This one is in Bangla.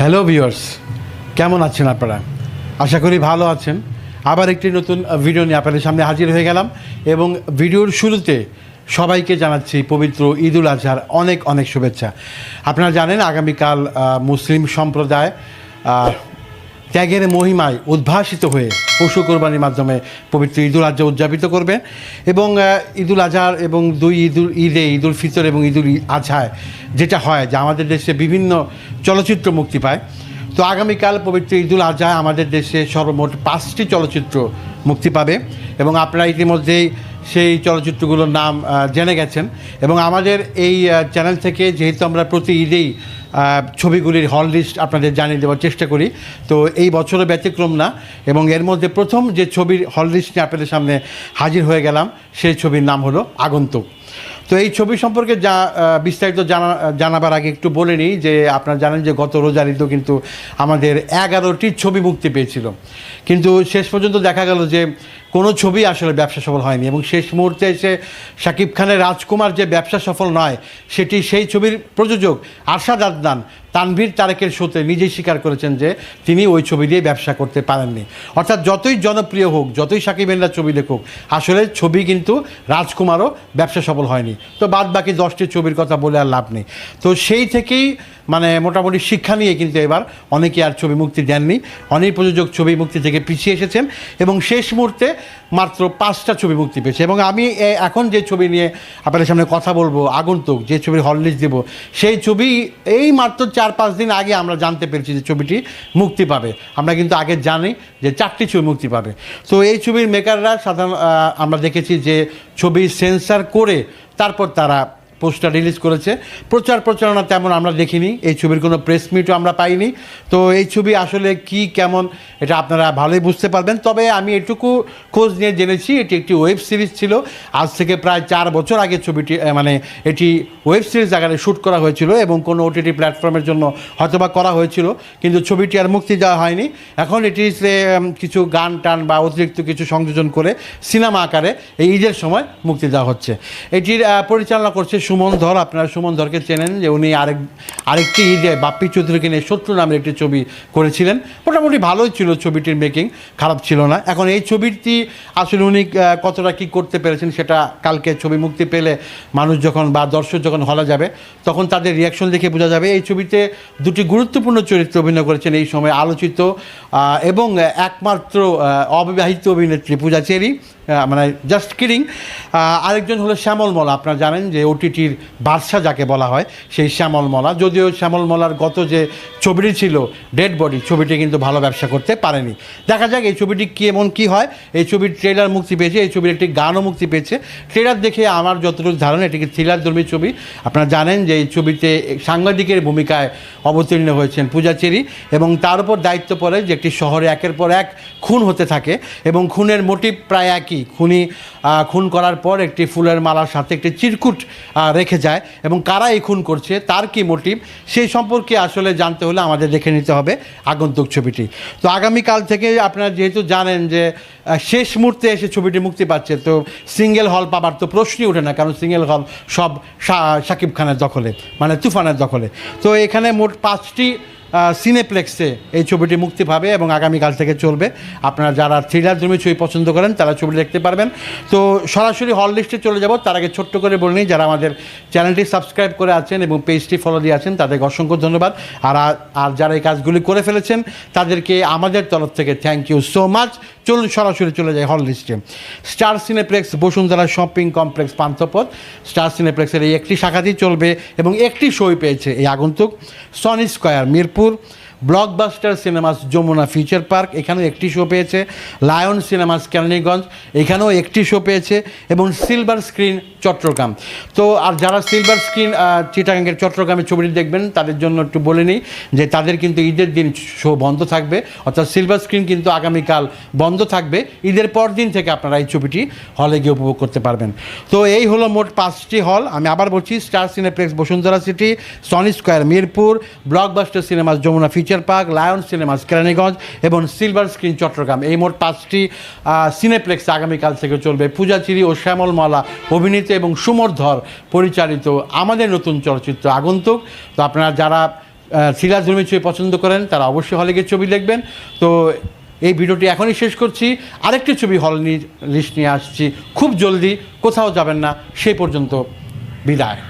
হ্যালো ভিওর্স কেমন আছেন আপনারা? আশা করি ভালো আছেন। আবার একটি নতুন ভিডিও নিয়ে আপনাদের সামনে হাজির হয়ে গেলাম এবং ভিডিওর শুরুতে সবাইকে জানাচ্ছি পবিত্র ঈদুল আজহার অনেক অনেক শুভেচ্ছা। আপনারা জানেন, আগামীকাল মুসলিম সম্প্রদায় ত্যাগের মহিমায় উদ্ভাসিত হয়ে পশু কোরবানির মাধ্যমে পবিত্র ঈদুল আজহা উদযাপিত করবে এবং ঈদুল আজহার এবং দুই ঈদুল, ঈদে ঈদুল ফিতর এবং ঈদুল আজহায় যেটা হয় যে আমাদের দেশে বিভিন্ন চলচ্চিত্র মুক্তি পায়। তো আগামীকাল পবিত্র ঈদুল আজহায় আমাদের দেশে সর্বমোট পাঁচটি চলচ্চিত্র মুক্তি পাবে এবং আপনারা ইতিমধ্যেই সেই চলচ্চিত্রগুলোর নাম জেনে গেছেন। এবং আমাদের এই চ্যানেল থেকে যেহেতু আমরা প্রতি ঈদেই ছবিগুলির হল লিস্ট আপনাদের জানিয়ে দেওয়ার চেষ্টা করি, তো এই বছরও ব্যতিক্রম না। এবং এর মধ্যে প্রথম যে ছবির হল লিস্ট নিয়ে আপনাদের সামনে হাজির হয়ে গেলাম, সেই ছবির নাম হলো আগন্তুক। তো এই ছবি সম্পর্কে যা বিস্তারিত জানা, জানাবার আগে একটু বলে নিই যে আপনারা জানেন যে গত রোজার ঈদও কিন্তু আমাদের এগারোটি ছবি মুক্তি পেয়েছিল। কিন্তু শেষ পর্যন্ত দেখা গেল যে কোনো ছবি আসলে ব্যবসা সফল হয়নি এবং শেষ মুহূর্তে এসে শাকিব খানের রাজকুমার যে ব্যবসা সফল নয়, সেটি সেই ছবির প্রযোজক আরশাদ আদনান তানভীর তারেকের শোতে নিজেই স্বীকার করেছেন যে তিনি ওই ছবি দিয়ে ব্যবসা করতে পারেননি। অর্থাৎ যতই জনপ্রিয় হোক, যতই সাকিবেনরা ছবি দেখুক, আসলে ছবি কিন্তু রাজকুমারও ব্যবসা সফল হয়নি। তো বাদ বাকি দশটি ছবির কথা বলে আর লাভ নেই। তো সেই থেকেই মানে মোটামুটি শিক্ষা নিয়ে কিন্তু এবার অনেকে আর ছবি মুক্তি দেননি। অনেক প্রযোজক ছবি মুক্তি থেকে পিছিয়ে এসেছেন এবং শেষ মুহূর্তে মাত্র পাঁচটা ছবি মুক্তি পেয়েছে। এবং আমি এখন যে ছবি নিয়ে আপনাদের সামনে কথা বলব, আগন্তুক যে ছবির হললিস্ট দেবো, সেই ছবি এই মাত্র চার পাঁচ দিন আগে আমরা জানতে পেরেছি যে ছবিটি মুক্তি পাবে। আমরা কিন্তু আগে জানি যে চারটি ছবি মুক্তি পাবে। তো এই ছবির মেকাররা সাধারণ আমরা দেখেছি যে ছবি সেন্সার করে তারপর তারা পোস্টার রিলিজ করেছে। প্রচার প্রচারণা তেমন আমরা দেখিনি। এই ছবির কোনো প্রেস মিটও আমরা পাইনি। তো এই ছবি আসলে কি কেমন এটা আপনারা ভালোই বুঝতে পারবেন। তবে আমি এটুকু খোঁজ নিয়ে জেনেছি এটি একটি ওয়েব সিরিজ ছিল। আজ থেকে প্রায় চার বছর আগে ছবিটি মানে এটি ওয়েব সিরিজ আকারে শ্যুট করা হয়েছিল এবং কোনো ওটিটি প্ল্যাটফর্মের জন্য হয়তোবা করা হয়েছিল। কিন্তু ছবিটি আর মুক্তি দেওয়া হয়নি। এখন উম, কিছু গান টান বা অতিরিক্ত কিছু সংযোজন করে সিনেমা আকারে এই ঈদের সময় মুক্তি দেওয়া হচ্ছে। এটির পরিচালনা করছে সুমন ধর আপনারা সুমন ধরকে চেনেন যে উনি আরেক, আরেকটি ঈদে বাপ্পি চৌধুরীকে নিয়ে শত্রু নামের একটি ছবি করেছিলেন। মোটামুটি ভালোই ছিল ছবিটির মেকিং খারাপ ছিল না। এখন এই ছবিটি আসলে উনি কতটা কী করতে পেরেছেন সেটা কালকে ছবি মুক্তি পেলে মানুষ যখন বা দর্শক যখন হলে যাবে, তখন তাদের রিয়াকশন দেখে বোঝা যাবে। এই ছবিতে দুটি গুরুত্বপূর্ণ চরিত্র অভিনয় করেছেন এই সময় আলোচিত এবং একমাত্র অবিবাহিত অভিনেত্রী পূজা চেরি মানে জাস্ট কিডিং আরেকজন হলো শ্যামল মলা আপনারা জানেন যে ওটিটির বাদশা যাকে বলা হয়, সেই শ্যামল মলা। যদিও শ্যামল মলার গত যে ছবিটি ছিল, ডেড বডি, ছবিটি কিন্তু ভালো ব্যবসা করতে পারেনি। দেখা যাক এই ছবিটি কী কেমন কি হয়। এই ছবির ট্রেলার মুক্তি পেয়েছে, এই ছবির একটি গানও মুক্তি পেয়েছে। ট্রেলার দেখে আমার যতটুকু ধারণা এটিকে থ্রিলার ধর্মী ছবি? আপনারা জানেন যে এই ছবিতে সাংবাদিকের ভূমিকায় অবতীর্ণ হয়েছেন পূজা চেরি এবং তার উপর দায়িত্ব পড়ে যে একটি শহরে একের পর এক খুন হতে থাকে এবং খুনের মোটিভ প্রায় একই। খুনি খুন করার পর একটি ফুলের মালার সাথে একটি চিরকুট রেখে যায় এবং কারা এই খুন করছে, তার কি মোটিভ সেই সম্পর্কে আসলে জানতে হলে আমাদের দেখে নিতে হবে আগন্তুক ছবিটি। তো আগামীকাল থেকে আপনারা যেহেতু জানেন যে শেষ মুহূর্তে এসে ছবিটি মুক্তি পাচ্ছে, তো সিঙ্গেল হল পাবার তো প্রশ্নই ওঠে না, কারণ সিঙ্গেল হল সব সাকিব খানের দখলে মানে তুফানের দখলে। তো এখানে মোট পাঁচটি সিনেপ্লেক্সে এই ছবিটি মুক্তি পাবে এবং আগামীকাল থেকে চলবে। আপনারা যারা থ্রিলার জমি ছবি পছন্দ করেন, তারা ছবিটি দেখতে পারবেন। তো সরাসরি হল লিস্টে চলে যাব। তার আগে ছোট্ট করে বলে নিই, যারা আমাদের চ্যানেলটি সাবস্ক্রাইব করে আছেন এবং পেজটি ফলো দিয়ে আছেন, তাদেরকে অসংখ্য ধন্যবাদ। আর আর যারা এই কাজগুলি করে ফেলেছেন, তাদেরকে আমাদের তরফ থেকে থ্যাংক ইউ সো মাচ চলুন সরাসরি চলে যাই হল লিস্টে Star Cineplex Bashundhara shopping complex Panthapath. Star সিনেপ্লেক্সের এই একটি শাখাতেই চলবে এবং একটি শোই পেয়েছে এই আগন্তুক। Sony Square Mirpur. por Blockbuster Cinemas Jamuna Future Park এখানেও একটি শো পেয়েছে। লায়ন সিনেমাস কেরানীগঞ্জ এখানেও একটি শো পেয়েছে। এবং সিলভার স্ক্রিন চট্টগ্রাম তো আর যারা সিলভার স্ক্রিন চিটাগাঙ্গের চট্টগ্রামের ছবিটি দেখবেন, তাদের জন্য একটু বলে নিই যে তাদের কিন্তু ঈদের দিন শো বন্ধ থাকবে। অর্থাৎ সিলভার স্ক্রিন কিন্তু আগামীকাল বন্ধ থাকবে। ঈদের পর দিন থেকে আপনারা এই ছবিটি হলে গিয়ে উপভোগ করতে পারবেন। তো এই হলো মোট পাঁচটি হল আমি আবার বলছি Star Cineplex Bashundhara City Sony Square Mirpur Blockbuster Cinemas Jamuna Future Park Lion Cinemas Keraniganj এবং সিলভার স্ক্রিন চট্টগ্রাম এই মোট পাঁচটি সিনেপ্লেক্স আগামীকাল থেকে চলবে। পূজাচিরি ও শ্যামল মালা অভিনীত এবং সুমর ধর পরিচালিত আমাদের নতুন চলচ্চিত্র আগন্তুক। তো আপনারা যারা ধর্মী ছবি পছন্দ করেন, তারা অবশ্যই হলে গিয়ে ছবি দেখবেন। তো এই ভিডিওটি এখনই শেষ করছি। আরেকটি ছবি হল লিস্ট নিয়ে আসছি। খুব জলদি, কোথাও যাবেন না, সেই পর্যন্ত বিদায়।